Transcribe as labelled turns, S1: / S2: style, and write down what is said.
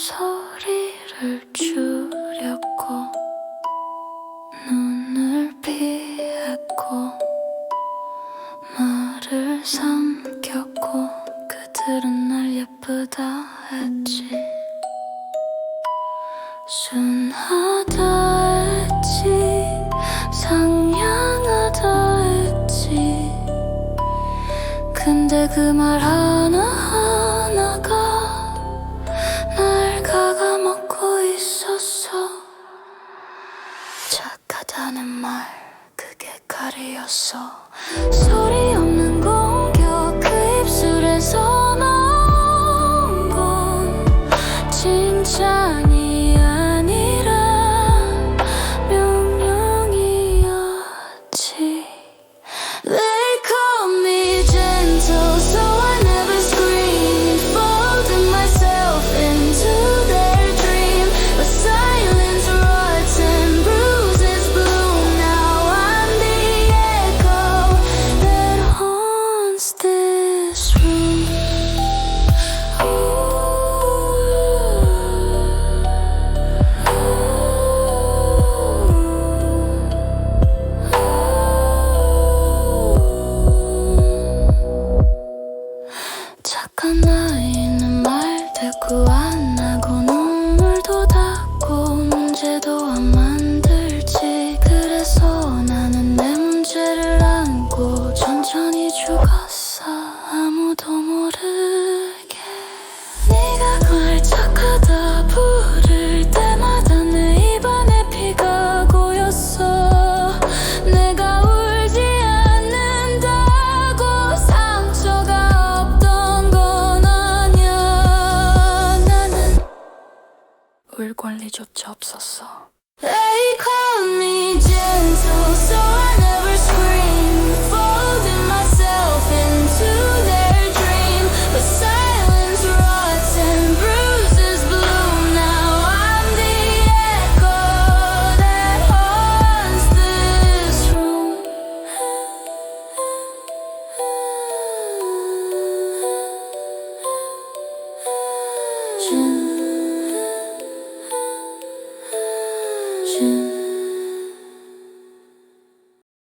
S1: 소리를 줄였고 눈을 피했고 말을 삼켰고 그들은 날 예쁘다 했지. 순하다 했지 상냥하다 했지. 근데 그 말 하나 하다는 말 그게 칼이었어 착한 나이는 말 대꾸 안 하고 눈물도 닫고 문제도 안 만들지. 그래서 나는 내 문제를 안고 천천히 죽었어 울 권리조차 없었어